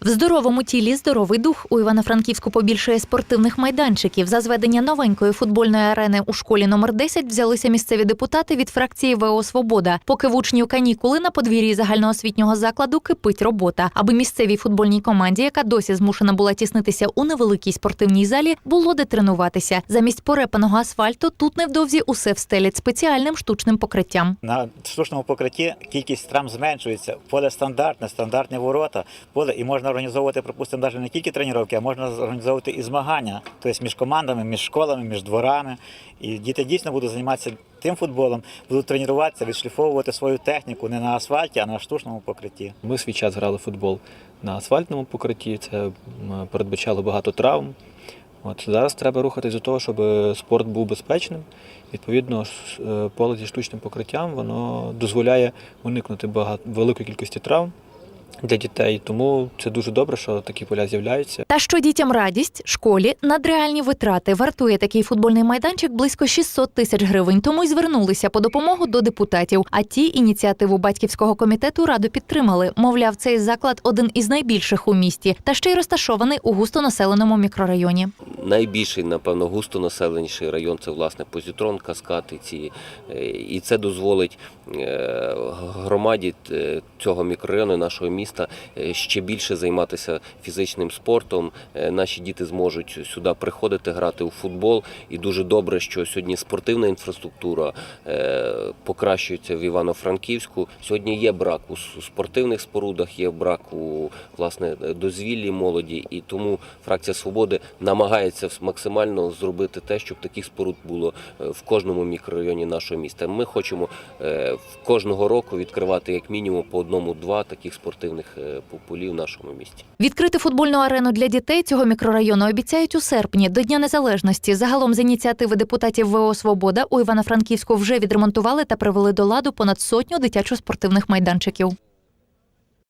В здоровому тілі здоровий дух у Івано-Франківську побільшує спортивних майданчиків. За зведення новенької футбольної арени у школі номер 10 взялися місцеві депутати від фракції ВО Свобода. Поки в учнів канікули на подвір'ї загальноосвітнього закладу кипить робота, аби місцевій футбольній команді, яка досі змушена була тіснитися у невеликій спортивній залі, було де тренуватися. Замість порепаного асфальту тут невдовзі усе встелять спеціальним штучним покриттям. На штучному покритті кількість травм зменшується. Поле стандартне, стандартні ворота. Поле і можна організовувати, припустимо, навіть не тільки тренування, а можна організовувати і змагання, тобто між командами, між школами, між дворами. І діти дійсно будуть займатися тим футболом, будуть тренуватися, відшліфовувати свою техніку не на асфальті, а на штучному покритті. Ми свій час грали футбол на асфальтному покритті, це передбачало багато травм. От зараз треба рухатись до того, щоб спорт був безпечним. Відповідно, е, поле зі штучним покриттям воно дозволяє уникнути багато великої кількості травм для дітей. Тому це дуже добре, що такі поля з'являються. Та що дітям радість, школі надреальні витрати вартує такий футбольний майданчик близько 600 тисяч гривень. Тому й звернулися по допомогу до депутатів. А ті ініціативу батьківського комітету раду підтримали. Мовляв, цей заклад один із найбільших у місті, та ще й розташований у густонаселеному мікрорайоні. Найбільший, напевно, густонаселеніший район це власне Позітрон, Каскати ці. Е, І це дозволить е, громаді е, цього мікрорайону, нашого міста, е, ще більше займатися фізичним спортом. Е, Наші діти зможуть сюди приходити, грати у футбол. І дуже добре, що сьогодні спортивна інфраструктура е, покращується в Івано-Франківську. Сьогодні є брак у спортивних спорудах, є брак у власне дозвіллі молоді, і тому фракція свободи намагається максимально зробити те, щоб таких споруд було в кожному мікрорайоні нашого міста. Ми хочемо кожного року відкривати як мінімум по одному-два таких спортивних е, полів в нашому місті. Відкрити футбольну арену для дітей цього мікрорайону обіцяють у серпні до Дня Незалежності. Загалом з ініціативи депутатів ВО Свобода у Івано-Франківську вже відремонтували та привели до ладу понад сотню дитячо-спортивних майданчиків.